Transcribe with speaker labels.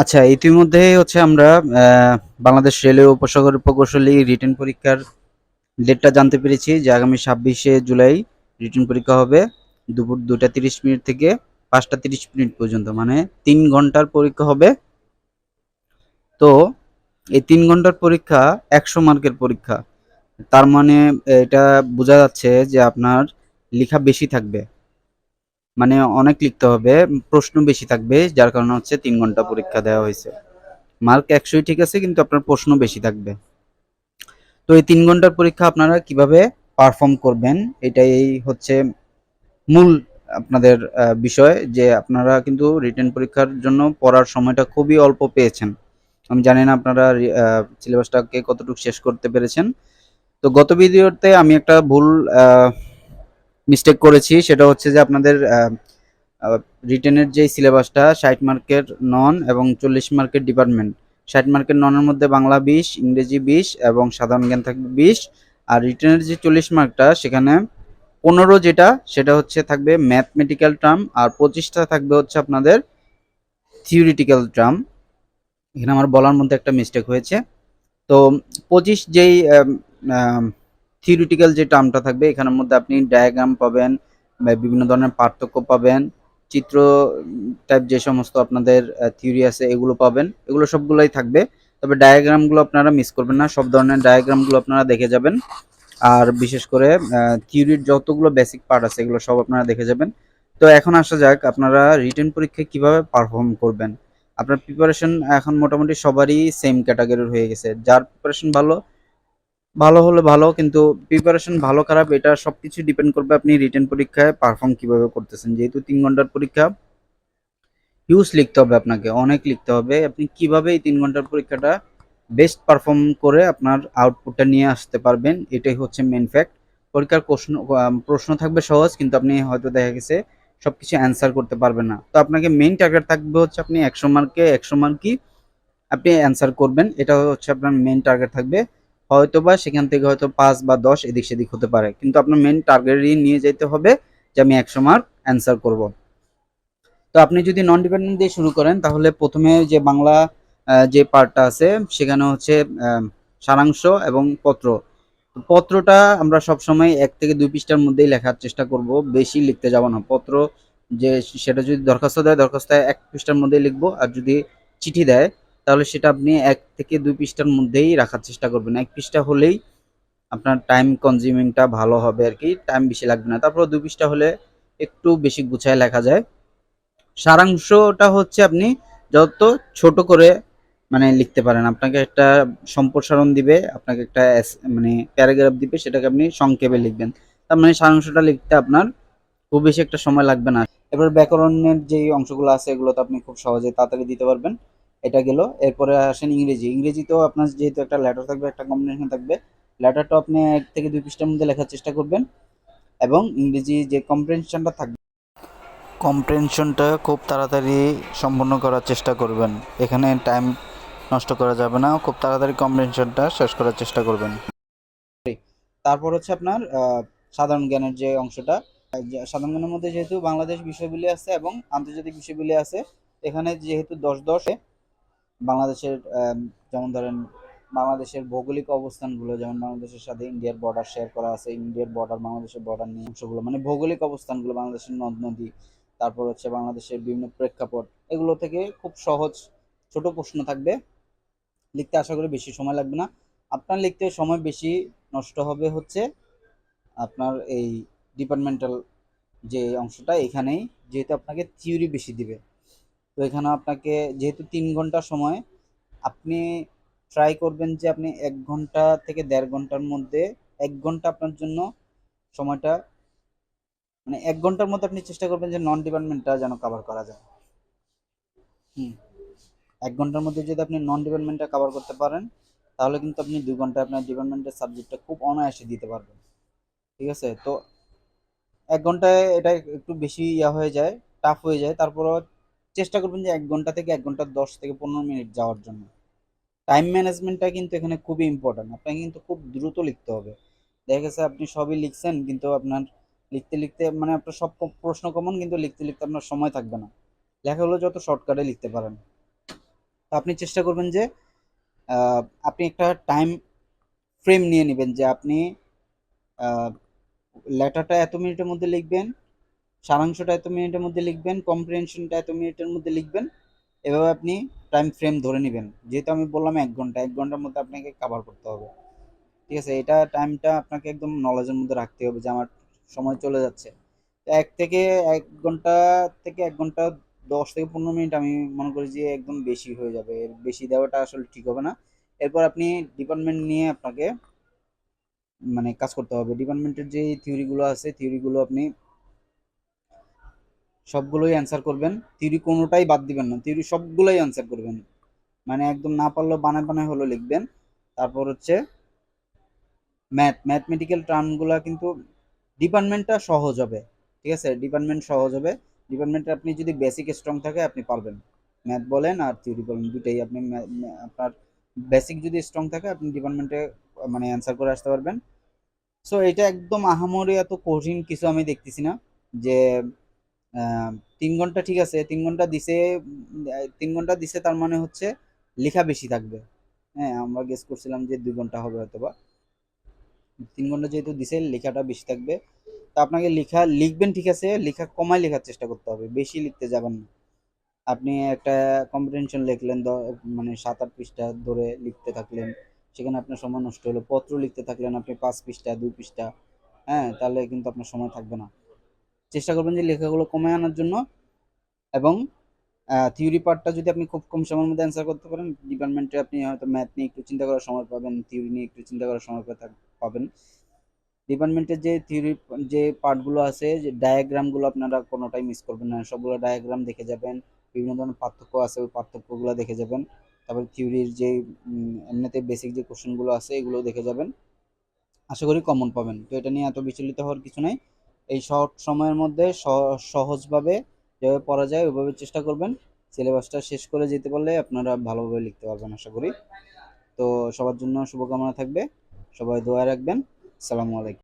Speaker 1: আচ্ছা ইতিমধ্যেই হচ্ছে আমরা বাংলাদেশ রেলওয়ে উপসাগর প্রকৌশলী রিটার্ন পরীক্ষার ডেটটা জানতে পেরেছি যে আগামী ছাব্বিশে জুলাই রিটার্ন পরীক্ষা হবে দুপুর দুটা তিরিশ মিনিট থেকে পাঁচটা তিরিশ মিনিট পর্যন্ত মানে তিন ঘণ্টার পরীক্ষা হবে। তো এই তিন ঘণ্টার পরীক্ষা একশো মার্কের পরীক্ষা, তার মানে এটা বোঝা যাচ্ছে যে আপনার লেখা বেশি থাকবে। মানে অনেক লিখতে হবে, প্রশ্ন বেশি থাকবে, যার কারণে হচ্ছে তিন ঘণ্টা পরীক্ষা দেওয়া হয়েছে। মার্ক একশোই ঠিক আছে, কিন্তু আপনার প্রশ্ন বেশি থাকবে। তো এই তিন ঘণ্টার পরীক্ষা আপনারা কীভাবে পারফর্ম করবেন, এটাই হচ্ছে মূল আপনাদের বিষয় যে আপনারা কিন্তু রিটেন পরীক্ষার জন্য পড়ার সময়টা খুবই অল্প পেয়েছেন। আমি জানি না আপনারা সিলেবাসটাকে কতটুকু শেষ করতে পেরেছেন। তো গত ভিডিওতে আমি একটা ভুল মিস্টেক করেছি, সেটা হচ্ছে যে আপনাদের রিটেনের যে সিলেবাসটা ষাট মার্কের নন এবং চল্লিশ মার্কের ডিপার্টমেন্ট ষাট মার্কের ননের মধ্যে বাংলা বিশ, ইংরেজি বিশ এবং সাধারণ জ্ঞান থাকবে বিশ। আর রিটেনের যে চল্লিশ মার্কটা সেখানে পনেরো যেটা, সেটা হচ্ছে থাকবে ম্যাথমেটিক্যাল টার্ম আর পঁচিশটা থাকবে হচ্ছে আপনাদের থিওরিটিক্যাল টার্ম এখানে আমার বলার মধ্যে একটা মিস্টেক হয়েছে। তো পঁচিশ যেই থিওরিটিক্যাল যে টার্মটা থাকবে, এখানের মধ্যে আপনি ডায়াগ্রাম পাবেন বিভিন্ন ধরনের পার্থক্য পাবেন, চিত্র টাইপ যে সমস্ত আপনাদের থিওরি আছে, এগুলো পাবেন, এগুলো সবগুলোই থাকবে। তবে ডায়াগ্রামগুলো আপনারা মিস করবেন না, সব ধরনের ডায়াগ্রামগুলো আপনারা দেখে যাবেন। আর বিশেষ করে থিওরির যতগুলো বেসিক পার্ট আছে, এগুলো সব আপনারা দেখে যাবেন। তো এখন আসা যাক, আপনারা রিটেন পরীক্ষায় কীভাবে পারফর্ম করবেন? আপনার প্রিপারেশন এখন মোটামুটি সবারই সেম ক্যাটাগরির হয়ে গেছে। যার প্রিপারেশন ভালো ভালো হলে ভালো, কিন্তু প্রিপারেশন ভালো, খারাপ, এটা সব কিছু ডিপেন্ড করবে আপনি রিটার্ন পরীক্ষায় পারফর্ম কীভাবে করতেছেন। যেহেতু তিন ঘণ্টার পরীক্ষা হিউজ লিখতে হবে আপনাকে, অনেক লিখতে হবে। আপনি কীভাবে এই তিন ঘণ্টার পরীক্ষাটা বেস্ট পারফর্ম করে আপনার আউটপুটটা নিয়ে আসতে পারবেন, এটাই হচ্ছে মেন ফ্যাক্ট পরীক্ষার প্রশ্ন প্রশ্ন থাকবে সহজ, কিন্তু আপনি হয়তো দেখা গেছে সব কিছু অ্যান্সার করতে পারবেন না। তো আপনাকে মেইন টার্গেট থাকবে হচ্ছে আপনি একশো মার্কে একশো মার্কই আপনি অ্যান্সার করবেন, এটা হচ্ছে আপনার মেইন টার্গেট থাকবে। হয়তো বা সেখান থেকে হয়তো পাঁচ বা দশ এদিক সেদিক হতে পারে। কিন্তু আপনার মেন টার্গেটই নিয়ে যেতে হবে যে আমি একশো মার্ক অ্যান্সার করব। তো আপনি যদি নন ডিপেন্ডেন্ট দিয়ে শুরু করেন, তাহলে প্রথমে যে বাংলা যে পার্টটা আছে, সেখানে হচ্ছে সারাংশ এবং পত্র। পত্রটা আমরা সব সময় এক থেকে দুই পৃষ্ঠার মধ্যেই লেখার চেষ্টা করব। বেশি লিখতে যাব না। পত্র যে, সেটা যদি দরখাস্ত দেয় দরখাস্ত এক পৃষ্ঠার মধ্যেই লিখব। আর যদি চিঠি দেয় তাহলে সেটা আপনি এক থেকে দুই পৃষ্ঠার মধ্যেই রাখার চেষ্টা করবেন। এক পৃষ্ঠা হলেই আপনার টাইম কনজিউমিংটা ভালো হবে আর কি টাইম বেশি লাগবে না। তারপর দুই পৃষ্ঠা হলে একটু বেশি গুছায় লেখা যায়। সারাংশটা হচ্ছে আপনি যত ছোট করে মানে লিখতে পারেন, আপনাকে একটা সম্প্রসারণ দিবে, আপনাকে একটা মানে প্যারাগ্রাফ দিবে, সেটাকে আপনি সংক্ষেপে লিখবেন। তার মানে সারাংশটা লিখতে আপনার খুব বেশি একটা সময় লাগবে না। এবার ব্যাকরণের যে অংশগুলো আছে, এগুলো তো আপনি খুব সহজে তাড়াতাড়ি দিতে পারবেন। এটা গেল। এরপরে আসেন ইংরেজি। ইংরেজিতেও আপনার যেহেতু একটা লেটার থাকবে, একটা কম্বিনেশন থাকবে লেটারটা আপনি এক থেকে দুই পৃষ্ঠার মধ্যে লেখার চেষ্টা করবেন এবং ইংরেজি যে কম্প্রেনশনটা থাকবে কম্প্রেনশনটা খুব তাড়াতাড়ি সম্পূর্ণ করার চেষ্টা করবেন। এখানে টাইম নষ্ট করা যাবে না, খুব তাড়াতাড়ি কম্প্রেনশনটা শেষ করার চেষ্টা করবেন। তারপর হচ্ছে আপনার সাধারণ জ্ঞানের যে অংশটা সাধারণ জ্ঞানের মধ্যে যেহেতু বাংলাদেশ বিষয়গুলি আছে এবং আন্তর্জাতিক বিষয়গুলি আছে, এখানে যেহেতু দশ দশে বাংলাদেশের যেমন ধরেন বাংলাদেশের ভৌগোলিক অবস্থানগুলো, যেমন বাংলাদেশের সাথে ইন্ডিয়ার বর্ডার শেয়ার করা আছে, ইন্ডিয়ার বর্ডার বাংলাদেশের বর্ডার নিয়ে অংশগুলো মানে ভৌগোলিক অবস্থানগুলো, বাংলাদেশের নদ, নদী, তারপর হচ্ছে বাংলাদেশের বিভিন্ন প্রেক্ষাপট, এগুলো থেকে খুব সহজ ছোট প্রশ্ন থাকবে। লিখতে আশা করি বেশি সময় লাগবে না। আপনার লিখতে সময় বেশি নষ্ট হবে হচ্ছে আপনার এই ডিপার্টমেন্টাল যে অংশটা, এখানেই, যেহেতু আপনাকে থিওরি বেশি দিবে। তো এখানে আপনাকে, যেহেতু তিন ঘণ্টা সময়, আপনি ট্রাই করবেন যে আপনি এক ঘণ্টা থেকে দেড় ঘণ্টার মধ্যে এক ঘণ্টা আপনার জন্য সময়টা মানে এক ঘণ্টার মধ্যে আপনি চেষ্টা করবেন যে নন ডিপার্টমেন্টটা যেন কভার করা যায়। হুম। এক ঘণ্টার মধ্যে যদি আপনি নন ডিপার্টমেন্টটা কভার করতে পারেন, তাহলে কিন্তু আপনি দুই ঘন্টায় আপনার ডিপার্টমেন্টের সাবজেক্টটা খুব অনায়াসে দিতে পারবেন। ঠিক আছে? তো এক ঘন্টায় এটা একটু বেশি ইয়া হয়ে যায় টাফ হয়ে যায়, তারপরও চেষ্টা করবেন যে এক ঘণ্টা থেকে এক ঘণ্টা দশ থেকে পনেরো মিনিট যাওয়ার জন্য। টাইম ম্যানেজমেন্টটা কিন্তু এখানে খুবই ইম্পর্ট্যান্ট আপনাকে কিন্তু খুব দ্রুত লিখতে হবে। দেখা গেছে আপনি সবই লিখছেন, কিন্তু আপনার লিখতে লিখতে মানে আপনার সব প্রশ্ন কমন কিন্তু লিখতে লিখতে আপনার সময় থাকবে না। লেখাগুলো যত শর্টকাটে লিখতে পারেন। আপনি চেষ্টা করবেন যে আপনি একটা টাইম ফ্রেম নিয়ে নেবেন যে আপনি লেটারটা এত মিনিটের মধ্যে লিখবেন সারাংশটা এত মিনিটের মধ্যে লিখবেন কম্প্রিহেনশনটা এত মিনিটের মধ্যে লিখবেন। এভাবে আপনি টাইম ফ্রেম ধরে নেবেন। যেহেতু আমি বললাম এক ঘণ্টা, এক ঘণ্টার মধ্যে আপনাকে কভার করতে হবে। ঠিক আছে, এটা টাইমটা আপনাকে একদম নলেজের মধ্যে রাখতে হবে যে আমার সময় চলে যাচ্ছে। তো এক থেকে এক ঘণ্টা থেকে এক ঘণ্টা দশ থেকে পনেরো মিনিট আমি মনে করি যে একদম বেশি হয়ে যাবে। এর বেশি দেওয়াটা আসলে ঠিক হবে না। এরপর আপনি ডিপার্টমেন্ট নিয়ে আপনাকে মানে কাজ করতে হবে। ডিপার্টমেন্টের যে থিওরিগুলো আছে থিওরিগুলো আপনি সবগুলোই অ্যান্সার করবেন। থিওরি কোনোটাই বাদ দিবেন না। থিওরি সবগুলোই অ্যান্সার করবেন। মানে একদম না পারলেও বানায় বানায় হলো লিখবেন। তারপর হচ্ছে ম্যাথ ম্যাথমেটিক্যাল টার্মগুলো কিন্তু ডিপার্টমেন্টটা সহজ হবে। ঠিক আছে? ডিপার্টমেন্ট সহজ হবে। ডিপার্টমেন্টে আপনি যদি বেসিক স্ট্রং থাকে, আপনি পারবেন। ম্যাথ বলেন আর থিওরি বলেন দুটাই আপনি আপনার বেসিক যদি স্ট্রং থাকে, আপনি ডিপার্টমেন্টে মানে অ্যান্সার করে আসতে পারবেন। সো এটা একদম আহামরি এত কঠিন কিছু আমি দেখতেছি না যে তিন ঘণ্টা ঠিক আছে, তিন ঘণ্টা দিছে, তিন ঘণ্টা দিছে তার মানে হচ্ছে লেখা বেশি থাকবে। হ্যাঁ আমরা গেস করছিলাম যে দুই ঘণ্টা হবে হয়তোবা। তিন ঘণ্টা যেহেতু দিছে, লেখাটা বেশি থাকবে। তা আপনাকে লেখা লিখবেন ঠিক আছে, লেখা কমায় লেখার চেষ্টা করতে হবে, বেশি লিখতে যাবেন না। আপনি একটা কম্প্রিহেনশন লিখলেন মানে সাত আট পৃষ্ঠা ধরে লিখতে থাকলেন, সেখানে আপনার সময় নষ্ট হলো। পত্র লিখতে থাকলেন আপনি পাঁচ পৃষ্ঠা, দুই পৃষ্ঠা হ্যাঁ তাহলে কিন্তু আপনার সময় থাকবে না। চেষ্টা করবেন যে লেখাগুলো কমে আনার জন্য এবং থিওরি পার্টটা যদি আপনি খুব কম সময়ের মধ্যে অ্যান্সার করতে পারেন ডিপার্টমেন্টে আপনি হয়তো ম্যাথ নিয়ে একটু চিন্তা করার সময় পাবেন থিওরি নিয়ে একটু চিন্তা করার সময় পাবেন। ডিপার্টমেন্টের যে থিওরি যে পার্টগুলো আছে, যে ডায়াগ্রামগুলো আপনারা কোনোটাই মিস করবেন না। সবগুলো ডায়াগ্রাম দেখে যাবেন, বিভিন্ন ধরনের পার্থক্য আছে, ওই পার্থক্যগুলো দেখে যাবেন। তারপর থিওরির যে এমনিতে বেসিক যে কোশ্চেনগুলো আছে এগুলো দেখে যাবেন। আশা করি কমন পাবেন। তো এটা নিয়ে এত বিচলিত হওয়ার কিছু নাই। এই শর্ট সময়ের মধ্যে সহ- সহজভাবে যেভাবে পড়া যায়, ওইভাবে চেষ্টা করবেন। সিলেবাসটা শেষ করে যেতে পারলে আপনারা ভালোভাবে লিখতে পারবেন, আশা করি। তো সবার জন্য শুভকামনা থাকবে। সবাই দোয়া রাখবেন। সালামু আলাইকুম।